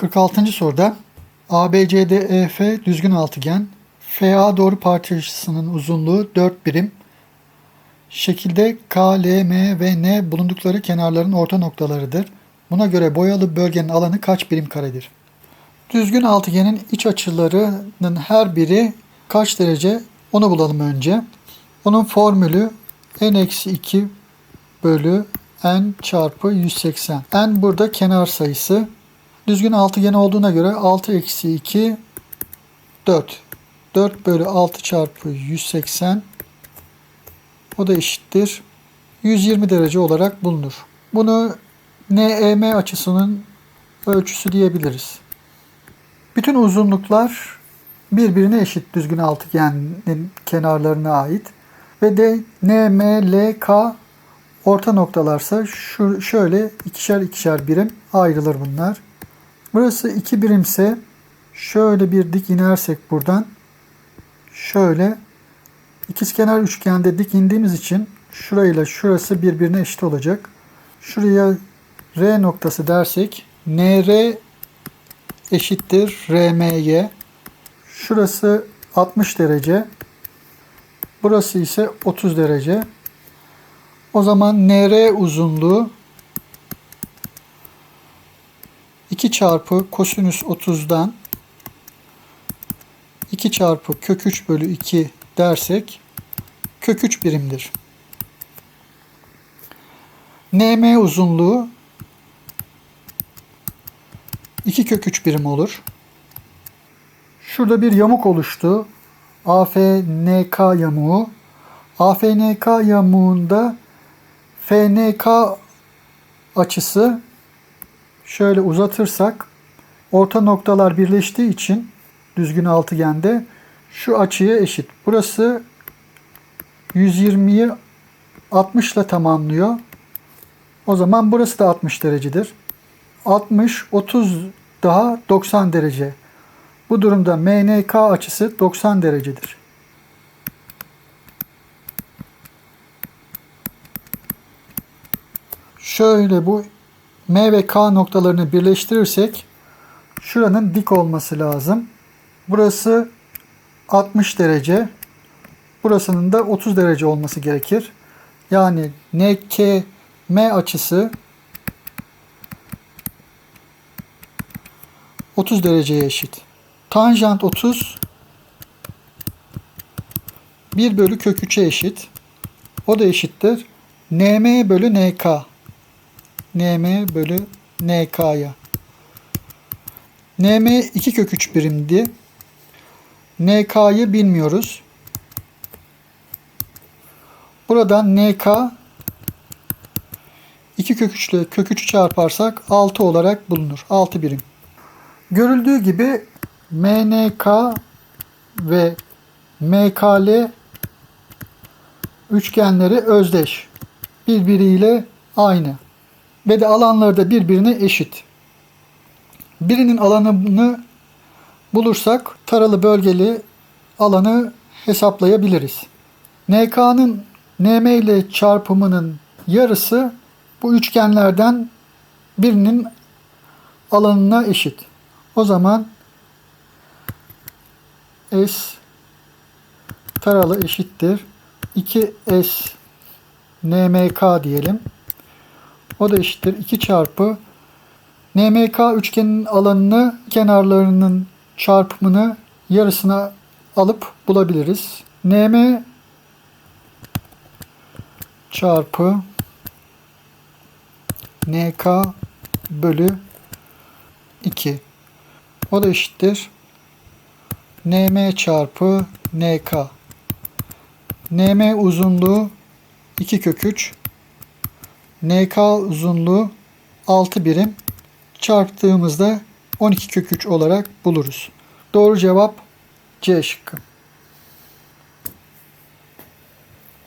46. soruda ABCDEF E düzgün altıgen, FA doğru parça uzunluğu 4 birim, şekilde K, L, M ve N bulundukları kenarların orta noktalarıdır. Buna göre boyalı bölgenin alanı kaç birim karedir? Düzgün altıgenin iç açılarının her biri kaç derece onu bulalım önce. Onun formülü n-2 bölü n çarpı 180. n burada kenar sayısı. Düzgün altıgen olduğuna göre 6 eksi 2 4. 4 bölü 6 çarpı 180 o da eşittir. 120 derece olarak bulunur. Bunu NEM açısının ölçüsü diyebiliriz. Bütün uzunluklar birbirine eşit düzgün altıgenin kenarlarına ait. Ve de NMLK orta noktalarsa şu şöyle ikişer ikişer birim ayrılır bunlar. Burası 2 birimse şöyle bir dik inersek buradan şöyle ikizkenar üçgende dik indiğimiz için şurayla şurası birbirine eşit olacak. Şuraya R noktası dersek NR eşittir RM'ye. Şurası 60 derece. Burası ise 30 derece. O zaman NR uzunluğu 2 çarpı kosinüs 30'dan 2 çarpı kök 3 bölü 2 dersek kök 3 birimdir. NM uzunluğu 2 kök 3 birim olur. Şurada bir yamuk oluştu. AFNK yamuğu. AFNK yamuğunda FNK açısı şöyle uzatırsak orta noktalar birleştiği için düzgün altıgende şu açıya eşit. Burası 120'yi 60 ile tamamlıyor. O zaman burası da 60 derecedir. 60, 30 daha 90 derece. Bu durumda MNK açısı 90 derecedir. Şöyle bu M ve K noktalarını birleştirirsek şuranın dik olması lazım. Burası 60 derece. Burasının da 30 derece olması gerekir. Yani NKM açısı 30 dereceye eşit. Tanjant 30 1 bölü kök 3'e eşit. O da eşittir. NM bölü NK. NM bölü NK'ya. NM 2 kök 3 birimdi. NK'yı bilmiyoruz. Buradan NK 2 kök 3 ile kök 3'ü çarparsak 6 olarak bulunur. 6 birim. Görüldüğü gibi MNK ve MKL üçgenleri özdeş. Birbiriyle aynı. Ve de alanları da birbirine eşit. Birinin alanını bulursak taralı bölgeli alanı hesaplayabiliriz. NK'nın NM ile çarpımının yarısı bu üçgenlerden birinin alanına eşit. O zaman S taralı eşittir. 2S NMK diyelim. O da eşittir 2 çarpı NMK üçgenin alanını kenarlarının çarpımını yarısına alıp bulabiliriz. NM çarpı NK bölü 2. O da eşittir. NM çarpı NK. NM uzunluğu 2 kök 3. NK uzunluğu 6 birim. Çarptığımızda 12 kök 3 olarak buluruz. Doğru cevap C şıkkı.